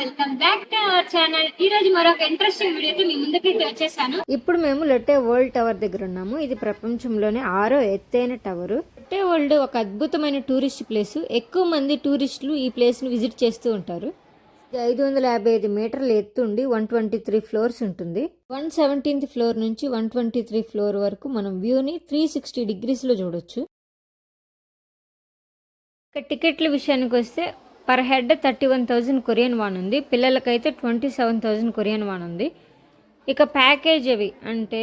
Welcome back to our channel. ఈ రోజు మరొక ఇంట్రెస్టింగ్ వీడియోతో మీ ముందుకైతే వచ్చేసాను. ఇప్పుడు మేము లొట్టే వరల్డ్ టవర్ దగ్గర ఉన్నాము. ఇది ప్రపంచంలోనే ఆరో ఎత్తైన టవర్. లొట్టే వరల్డ్ ఒక అద్భుతమైన టూరిస్ట్ ప్లేస్ ఎక్కువ మంది టూరిస్టులు ఈ ప్లేస్ని విజిట్ చేస్తూ ఉంటారు. ఇది ఐదు వందల యాభై ఐదు మీటర్ల ఎత్తు ఉండి వన్ ట్వంటీ త్రీ ఫ్లోర్స్ ఉంటుంది. వన్ సెవెంటీన్త్ ఫ్లోర్ నుంచి వన్ ట్వంటీ త్రీ ఫ్లోర్ వరకు మనం వ్యూని త్రీ సిక్స్టీ డిగ్రీస్లో చూడొచ్చు. ఇక టికెట్ల విషయానికి వస్తే per head thirty one thousand Korean won ఉంది. పిల్లలకైతే twenty seven thousand Korean won ఉంది. ఇక ప్యాకేజ్ అవి అంటే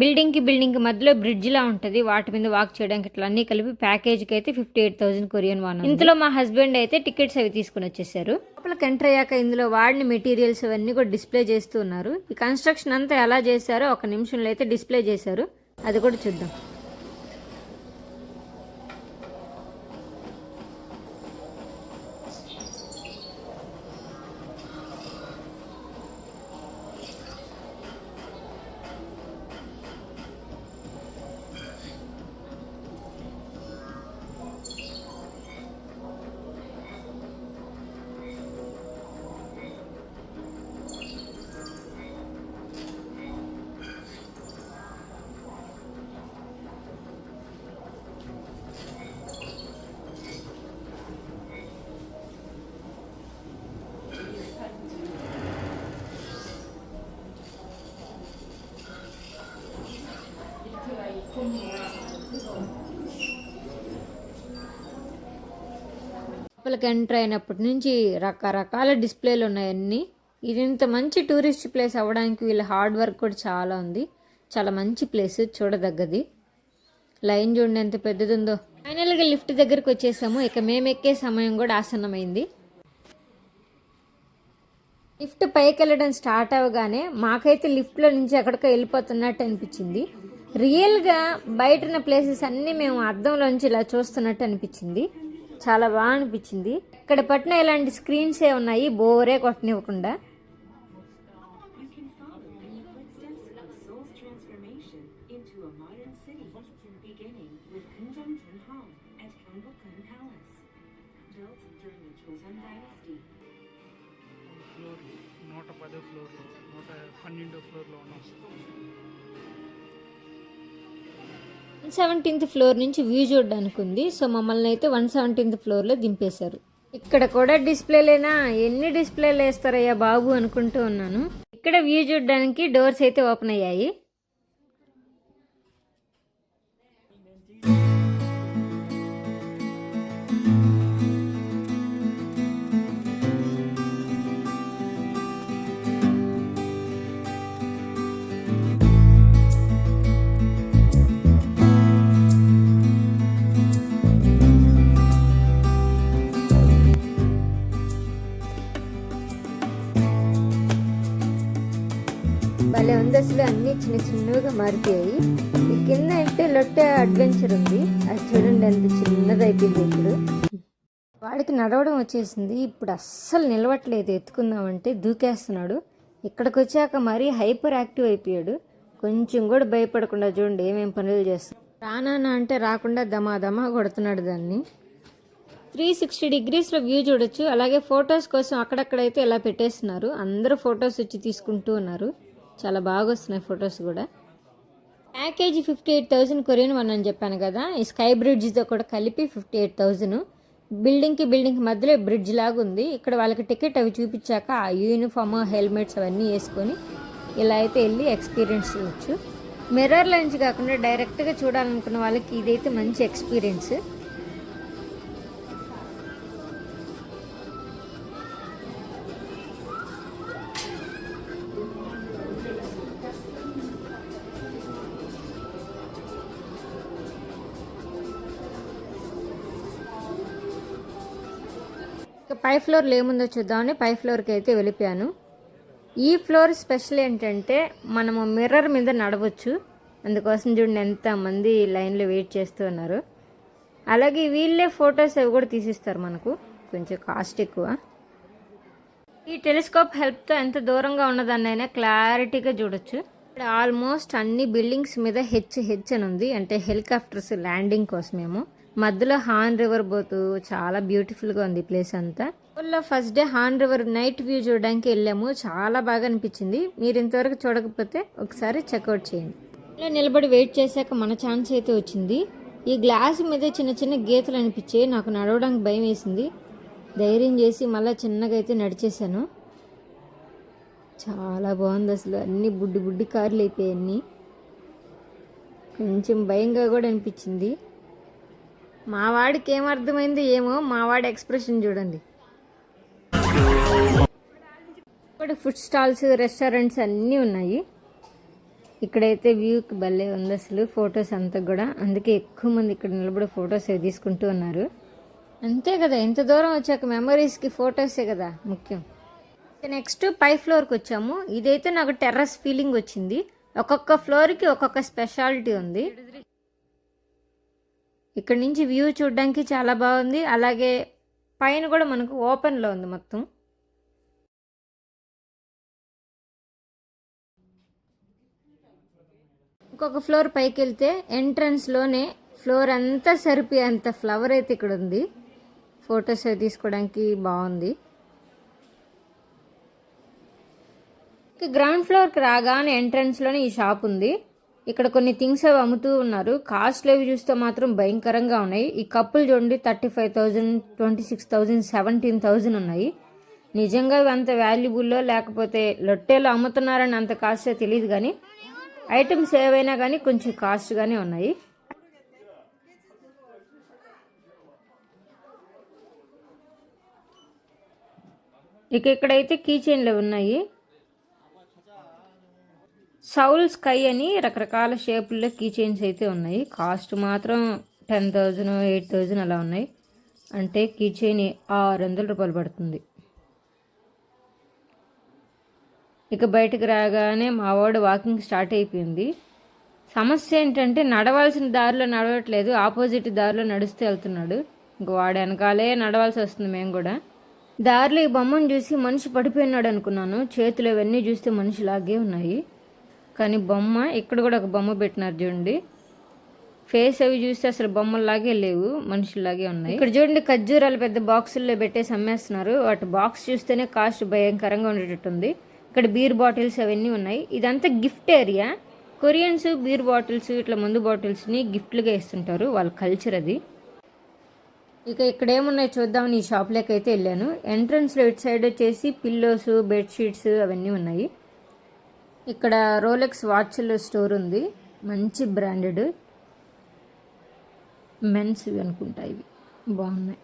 బిల్డింగ్కి బిల్డింగ్కి మధ్యలో బ్రిడ్జ్లా ఉంటుంది. వాటి మీద వాక్ చేయడానికి ఇట్లా అన్నీ కలిపి ప్యాకేజ్కి అయితే fifty eight thousand Korean won ఇందులో మా హస్బెండ్ అయితే టికెట్స్ అవి తీసుకుని వచ్చేసారు. లోపలికి ఎంటర్ అయ్యాక ఇందులో వాడిన మెటీరియల్స్ అవన్నీ కూడా డిస్ప్లే చేస్తూ ఉన్నారు. ఈ కన్స్ట్రక్షన్ అంతా ఎలా చేశారో ఒక నిమిషంలో అయితే డిస్ప్లే చేశారు. అది కూడా చూద్దాం. లోపలికి ఎంటర్ అయినప్పటి నుంచి రకరకాల డిస్ప్లేలు ఉన్నాయన్నీ ఇది ఇంత మంచి టూరిస్ట్ ప్లేస్ అవ్వడానికి వీళ్ళ హార్డ్ వర్క్ కూడా చాలా ఉంది. చాలా మంచి ప్లేస్ చూడదగ్గది. లైన్ చూడండి ఎంత పెద్దది ఉందో ఫైనల్గా లిఫ్ట్ దగ్గరకు వచ్చేసాము. ఇక మేము ఎక్కే సమయం కూడా ఆసన్నమైంది. లిఫ్ట్ పైకి వెళ్ళడం స్టార్ట్ అవ్వగానే మాకైతే లిఫ్ట్లో నుంచి ఎక్కడికో వెళ్ళిపోతున్నట్టు అనిపించింది. రియల్గా బయట ఉన్న ప్లేసెస్ అన్నీ మేము అర్థంలోంచి ఇలా చూస్తున్నట్టు అనిపించింది. చాలా బాగా అనిపించింది. ఇక్కడ పట్టిన ఇలాంటి స్క్రీన్స్ ఏ ఉన్నాయి? బోరే కొట్టనివ్వకుండా. సెవెంటీన్త్ ఫ్లోర్ నుంచి వ్యూ చూడడానికి ఉంది సో మమ్మల్ని అయితే వన్ సెవెంటీన్త్ ఫ్లోర్లో దింపేశారు. ఇక్కడ కూడా డిస్ప్లేలేనా? ఎన్ని డిస్ప్లేలు వేస్తారయ్యా బాబు అనుకుంటూ ఉన్నాను. ఇక్కడ వ్యూ చూడడానికి డోర్స్ అయితే ఓపెన్ అయ్యాయి. భలే ఉంది అసలు అన్ని చిన్న చిన్నగా మారిపోయాయి. ఈ కింద అంటే లొట్టె అడ్వెంచర్ ఉంది. అది చూడండి ఎంత చిన్నది అయిపోయింది ఇప్పుడు. వాడికి నడవడం వచ్చేసింది. ఇప్పుడు అస్సలు నిలవట్లేదు. ఎత్తుకుందామంటే దూకేస్తున్నాడు. ఇక్కడికి వచ్చాక మరీ హైపర్ యాక్టివ్ అయిపోయాడు. కొంచెం కూడా భయపడకుండా చూడండి ఏమేం పనులు చేస్తాం. రానా అంటే రాకుండా దమా దమా కొడుతున్నాడు దాన్ని. త్రీ సిక్స్టీ డిగ్రీస్లో వ్యూ చూడొచ్చు. అలాగే ఫొటోస్ కోసం అక్కడక్కడైతే ఇలా పెట్టేస్తున్నారు. అందరూ ఫొటోస్ వచ్చి తీసుకుంటూ ఉన్నారు. చాలా బాగా వస్తున్నాయి ఫొటోస్ కూడా. Package fifty eight thousand Korean won అని చెప్పాను కదా ఈ స్కై బ్రిడ్జ్తో కూడా కలిపి ఫిఫ్టీ ఎయిట్ థౌజండ్ బిల్డింగ్కి బిల్డింగ్కి మధ్యలో బ్రిడ్జ్ లాగా ఉంది. ఇక్కడ వాళ్ళకి టికెట్ అవి చూపించాక ఆ యూనిఫామ్ హెల్మెట్స్ అవన్నీ వేసుకొని ఇలా అయితే వెళ్ళి ఎక్స్పీరియన్స్ చేయొచ్చు. మిర్రర్ల నుంచి కాకుండా డైరెక్ట్గా చూడాలనుకున్న వాళ్ళకి ఇదైతే మంచి ఎక్స్పీరియన్స్. పై ఫ్లోర్లో ఏముందో చూద్దామని పై ఫ్లోర్కి అయితే వెళ్ళిపోయాను. ఈ ఫ్లోర్ స్పెషల్ ఏంటంటే మనము మిర్రర్ మీద నడవచ్చు. అందుకోసం చూడండి ఎంతమంది లైన్లో వెయిట్ చేస్తూ ఉన్నారు. అలాగే వీళ్ళే ఫొటోస్ అవి కూడా తీసిస్తారు మనకు. కొంచెం కాస్ట్ ఎక్కువ. ఈ టెలిస్కోప్ హెల్ప్తో ఎంత దూరంగా ఉన్నదాన్నైనా క్లారిటీగా చూడొచ్చు. ఇక్కడ ఆల్మోస్ట్ అన్ని బిల్డింగ్స్ మీద హెచ్ హెచ్ అని ఉంది. అంటే హెలికాప్టర్స్ ల్యాండింగ్ కోసమేమో. మధ్యలో హాన్ రివర్ పోతూ చాలా బ్యూటిఫుల్గా ఉంది ప్లేస్ అంతా. ఊళ్ళో first day Han river night view చూడడానికి వెళ్ళాము. చాలా బాగా అనిపించింది. మీరు ఇంతవరకు చూడకపోతే ఒకసారి చెక్అవుట్ చేయండి. ఇలా నిలబడి వెయిట్ చేశాక మన ఛాన్స్ అయితే వచ్చింది. ఈ గ్లాస్ మీద చిన్న చిన్న గీతలు అనిపించాయి. నాకు నడవడానికి భయం వేసింది. ధైర్యం చేసి మళ్ళీ చిన్నగా అయితే నడిచేశాను. చాలా బాగుంది అసలు. అన్ని బుడ్డి బుడ్డి కార్లు అయిపోయాయి అన్నీ. కొంచెం భయంగా కూడా అనిపించింది. మా వాడికి ఏం ఏమో మా వాడి ఎక్స్ప్రెషన్ చూడండి. ఇక్కడ ఫుడ్ స్టాల్స్ రెస్టారెంట్స్ అన్నీ ఉన్నాయి. ఇక్కడైతే వ్యూకి భలే ఉంది అసలు ఫొటోస్ అంతా కూడా. అందుకే ఎక్కువ మంది ఇక్కడ నిలబడి ఫొటోస్ తీసుకుంటూ ఉన్నారు. అంతే కదా ఇంత దూరం వచ్చాక మెమరీస్కి ఫొటోసే కదా ముఖ్యం. నెక్స్ట్ పై ఫ్లోర్కి వచ్చాము. ఇదైతే నాకు టెర్రస్ ఫీలింగ్ వచ్చింది. ఒక్కొక్క ఫ్లోర్కి ఒక్కొక్క స్పెషాలిటీ ఉంది. ఇక్కడ నుంచి వ్యూ చూడడానికి చాలా బాగుంది. అలాగే పైన కూడా మనకు ఓపెన్లో ఉంది మొత్తం. ఇంకొక ఫ్లోర్ పైకి వెళ్తే ఎంట్రన్స్లోనే ఫ్లోర్ అంతా సరిపోయే అంత ఫ్లవర్ అయితే ఇక్కడ ఉంది. ఫొటోస్ అవి తీసుకోవడానికి బాగుంది. ఇక గ్రౌండ్ ఫ్లోర్కి రాగానే ఎంట్రన్స్లోనే ఈ షాప్ ఉంది. ఇక్కడ కొన్ని థింగ్స్ అవి అమ్ముతూ ఉన్నారు. కాస్ట్లు అవి చూస్తే మాత్రం భయంకరంగా ఉన్నాయి. ఈ కప్పులు చూడండి thirty five thousand twenty six thousand seventeen thousand ఉన్నాయి. నిజంగా ఇవి అంత వాల్యుబుల్లో లేకపోతే లొట్టేలో అమ్ముతున్నారని అంత కాస్ట్ తెలియదు కానీ ఐటమ్స్ ఏవైనా కానీ కొంచెం కాస్ట్గానే ఉన్నాయి. ఇక ఇక్కడైతే కీ చైన్లు ఉన్నాయి. సౌల్ స్కై అని రకరకాల షేపుల్లో కీ చైన్స్ అయితే ఉన్నాయి. కాస్ట్ మాత్రం టెన్ థౌజండ్ ఎయిట్ థౌజండ్ అలా ఉన్నాయి. అంటే కీ చైన్ ఆరు వందల రూపాయలు పడుతుంది. ఇక బయటకు రాగానే మా వాడు వాకింగ్ స్టార్ట్ అయిపోయింది. సమస్య ఏంటంటే నడవాల్సిన దారిలో నడవట్లేదు ఆపోజిట్ దారిలో నడుస్తూ వెళ్తున్నాడు. ఇంక వాడు వెనకాలే నడవాల్సి వస్తుంది మేము కూడా. దారిలో ఈ బొమ్మను చూసి మనిషి పడిపోయినాడు అనుకున్నాను. చేతులు ఇవన్నీ చూస్తే మనిషిలాగే ఉన్నాయి. కానీ బొమ్మ ఇక్కడ కూడా ఒక బొమ్మ పెట్టినారు చూడండి. ఫేస్ అవి చూస్తే అసలు బొమ్మల్లాగే లేవు మనుషుల్లాగే ఉన్నాయి. ఇక్కడ చూడండి ఖర్జూరాలు పెద్ద బాక్సుల్లో పెట్టేసి అమ్మేస్తున్నారు. వాటి బాక్స్ చూస్తేనే కాస్ట్ భయంకరంగా ఉండేటట్టుంది. ఇక్కడ బీర్ బాటిల్స్ అవన్నీ ఉన్నాయి. ఇదంతా gift area Koreans beer bottles ఇట్లా మందు బాటిల్స్ని గిఫ్ట్లుగా ఇస్తుంటారు వాళ్ళ కల్చర్ అది. ఇక ఇక్కడ ఏమున్నాయి చూద్దామని ఈ షాప్లోకి అయితే వెళ్ళాను. ఎంట్రన్స్లో ఇటు సైడ్ వచ్చేసి పిల్లోస్ బెడ్షీట్స్ అవన్నీ ఉన్నాయి. ఇక్కడ రోలెక్స్ వాచ్ల స్టోర్ ఉంది. మంచి బ్రాండెడ్ మెన్స్ అనుకుంటా ఇవి. బాగున్నాయి.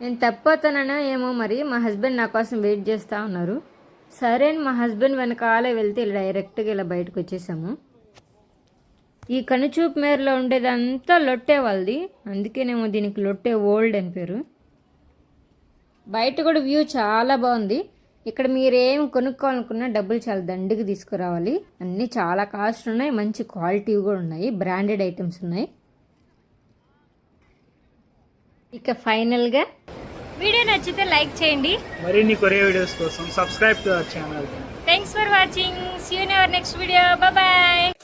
నేను తప్పవుతానో ఏమో మరి మా హస్బెండ్ నా కోసం వెయిట్ చేస్తూ ఉన్నారు. సరే అని మా హస్బెండ్ వెనకాలే వెళ్తే ఇలా డైరెక్ట్గా ఇలా బయటకు వచ్చేసాము. ఈ కనుచూపు మేరలో ఉండేదంతా లొట్టే వాళ్ళది. అందుకేనేమో దీనికి లొట్టే ఓల్డ్ అని పేరు. బయట కూడా వ్యూ చాలా బాగుంది. ఇక్కడ మీరేం కొనుక్కోవాలనుకున్నా డబ్బులు చాలా దండిగా తీసుకురావాలి. అన్నీ చాలా కాస్ట్ ఉన్నాయి. మంచి క్వాలిటీ కూడా ఉన్నాయి. బ్రాండెడ్ ఐటమ్స్ ఉన్నాయి. ఇక ఫైనల్గా వీడియో నచ్చితే లైక్ చేయండి. మరిన్ని కొరియా వీడియోస్ కోసం subscribe to our channel. Thanks for watching see you never next video bye